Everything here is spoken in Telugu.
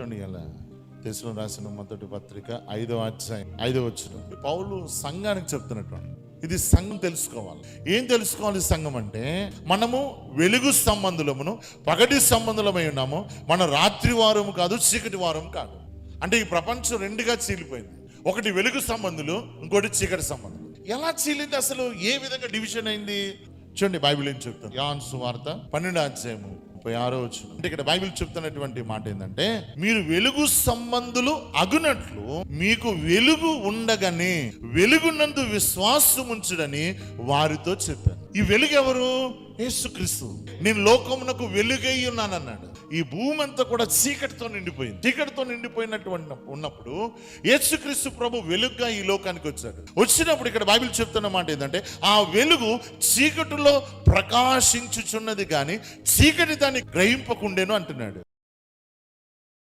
చూడండి ఎలా తెలుసులో రాసిన మొదటి పత్రిక ఐదో అధ్యాయం ఐదో వచ్చిన పౌలు సంఘానికి చెప్తున్నటువంటి ఇది సంఘం తెలుసుకోవాలి. ఏం తెలుసుకోవాలి సంఘం అంటే మనము వెలుగు సంబంధులమును పగటి సంబంధులమై ఉన్నాము. మన రాత్రి వారము కాదు చీకటి వారం కాదు. అంటే ఈ ప్రపంచం రెండుగా చీలిపోయింది. ఒకటి వెలుగు సంబంధులు ఇంకోటి చీకటి సంబంధులు. ఎలా చీలింది అసలు? ఏ విధంగా డివిజన్ అయింది? చూడండి బైబిల్ ఏం చెప్తాను యాన్స్ వార్త పన్నెండు అధ్యాయము ముప్పై ఆరో వచ్చిన అంటే ఇక్కడ బైబిల్ చెప్తున్నటువంటి మాట ఏంటంటే మీరు వెలుగు సంబంధులు అగునట్లు మీకు వెలుగు ఉండగానే వెలుగునందు విశ్వాసం ఉంచుడని వారితో చెప్పాను. ఈ వెలుగు ఎవరు? యేసుక్రీస్తు. నేను లోకమునకు వెలుగై ఉన్నానన్నాడు. ఈ భూమి అంతా కూడా చీకటితో నిండిపోయింది. చీకటితో నిండిపోయినటువంటి ఉన్నప్పుడు యేసుక్రీస్తు ప్రభు వెలుగుగా ఈ లోకానికి వచ్చాడు. వచ్చినప్పుడు ఇక్కడ బైబిల్ చెప్తున్న మాట ఏంటంటే ఆ వెలుగు చీకటిలో ప్రకాశించుచున్నది కానీ చీకటి దాన్ని గ్రహింపకుండేను అంటున్నాడు.